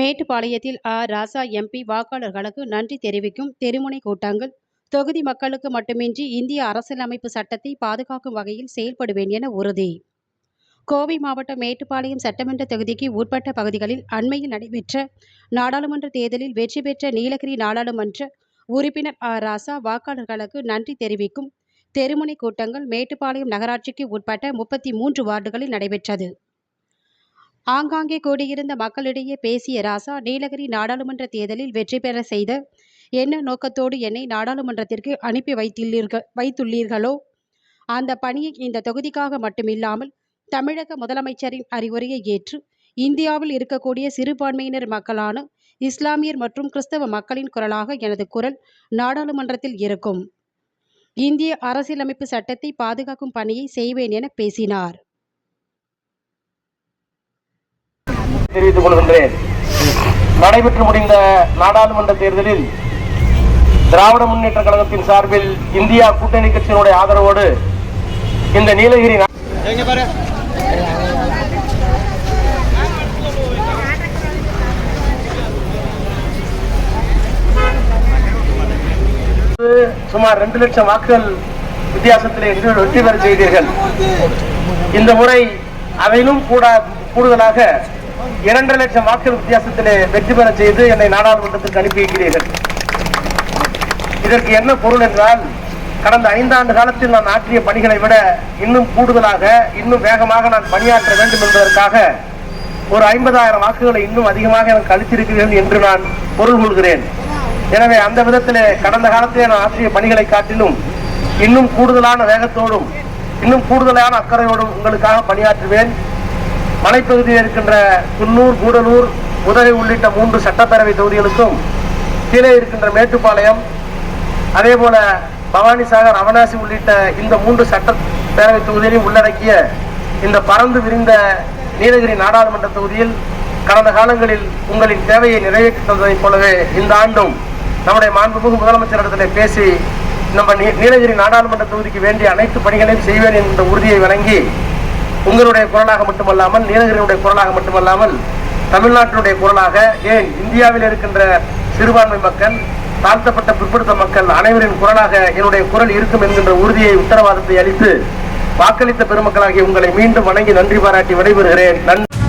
மேட்டுப்பாளையத்தில் ஆ. ராசா எம்பி வாக்காளர்களுக்கு நன்றி தெரிவிக்கும் தெருமுனை கூட்டங்கள். தொகுதி மக்களுக்கு மட்டுமின்றி இந்திய அரசியலமைப்பு சட்டத்தை பாதுகாக்கும் வகையில் செயல்படுவேன் என உறுதி. கோவை மாவட்டம் மேட்டுப்பாளையம் சட்டமன்ற தொகுதிக்கு உட்பட்ட பகுதிகளில் அண்மையில் நடைபெற்ற நாடாளுமன்ற தேர்தலில் வெற்றி பெற்ற நீலகிரி நாடாளுமன்ற உறுப்பினர் ஆ. ராசா வாக்காளர்களுக்கு நன்றி தெரிவிக்கும் தெருமுனை கூட்டங்கள் மேட்டுப்பாளையம் நகராட்சிக்கு உட்பட்ட முப்பத்தி மூன்று வார்டுகளில் நடைபெற்றது. ஆங்காங்கே கூடியிருந்த மக்களிடையே பேசிய ராசா நீலகிரி நாடாளுமன்ற தேர்தலில் வெற்றி பெற செய்த என்ன நோக்கத்தோடு என்னை நாடாளுமன்றத்திற்கு அனுப்பி வைத்துள்ளீர்கள் வைத்துள்ளீர்களோ? அந்த பணியை இந்த தொகுதிக்காக மட்டுமில்லாமல் தமிழக முதலமைச்சரின் அறிவுரையை ஏற்று இந்தியாவில் இருக்கக்கூடிய சிறுபான்மையினர் மக்களான இஸ்லாமியர் மற்றும் கிறிஸ்தவ மக்களின் குரலாக எனது குரல் நாடாளுமன்றத்தில் இருக்கும். இந்திய அரசியலமைப்பு சட்டத்தை பாதுகாக்கும் பணியை செய்வேன் என பேசினார். தெரிவித்துக் கொள்கின்றேன். நடைபெற்று முடிந்த நாடாளுமன்ற தேர்தலில் திராவிட முன்னேற்ற கழகத்தின் சார்பில் இந்தியா கூட்டணி கட்சியினுடைய ஆதரவோடு இந்த நீலகிரி சுமார் ரெண்டு லட்சம் வாக்குகள் வித்தியாசத்திலே வெற்றி வெற்றி பெற செய்தீர்கள். இந்த முறை அதையிலும் கூட கூடுதலாக இரண்டரை லட்சம் வாக்கு வித்தியாசத்திலே வெற்றி பெற செய்து என்னை நாடாளுமன்றத்திற்கு அனுப்பி வைக்கிறீர்கள் இதற்கு என்ன பொருள் என்றால் கடந்த ஐந்தாண்டு காலத்தில் நான் ஆற்றிய பணிகளை விட இன்னும் கூடுதலாக இன்னும் வேகமாக நான் பணியாற்ற வேண்டும் என்பதற்காக ஒரு ஐம்பதாயிரம் வாக்குகளை இன்னும் அதிகமாக எனக்கு அளித்திருக்கிறீர்கள் என்று நான் பொருள் கொள்கிறேன். எனவே அந்த விதத்திலே கடந்த காலத்திலே நான் ஆற்றிய பணிகளை காட்டிலும் இன்னும் கூடுதலான வேகத்தோடும் இன்னும் கூடுதலான அக்கறையோடும் உங்களுக்காக பணியாற்றுவேன். மலைப்பகுதியில் இருக்கின்ற குன்னூர் கூடலூர் உதகை உள்ளிட்ட மூன்று சட்டப்பேரவை தொகுதிகளுக்கும் கீழே இருக்கின்ற மேட்டுப்பாளையம் அதே போல பவானிசாகர் அவனாசி உள்ளிட்ட இந்த மூன்று சட்டப்பேரவை தொகுதிகளையும் உள்ளடக்கிய இந்த பறந்து விரிந்த நீலகிரி நாடாளுமன்ற தொகுதியில் கடந்த காலங்களில் உங்களின் தேவையை நிறைவேற்றி தந்ததைப் போலவே இந்த ஆண்டும் நம்முடைய மாண்புமிகு முதலமைச்சரிடத்தில் பேசி நம்ம நீ- நீலகிரி நாடாளுமன்ற தொகுதிக்கு வேண்டிய அனைத்து பணிகளையும் செய்வேன் என்ற உறுதியை வழங்கி உங்களுடைய குரலாக மட்டுமல்லாமல் நீலகிரியுடைய குரலாக மட்டுமல்லாமல் தமிழ்நாட்டினுடைய குரலாக ஏன் இந்தியாவில் இருக்கின்ற சிறுபான்மை மக்கள் தாழ்த்தப்பட்ட பிற்படுத்த மக்கள் அனைவரின் குரலாக என்னுடைய குரல் இருக்கும் என்கின்ற உறுதியை உத்தரவாதத்தை அளித்து வாக்களித்த பெருமக்களாகிய உங்களை மீண்டும் வணங்கி நன்றி பாராட்டி விடைபெறுகிறேன். நன்றி.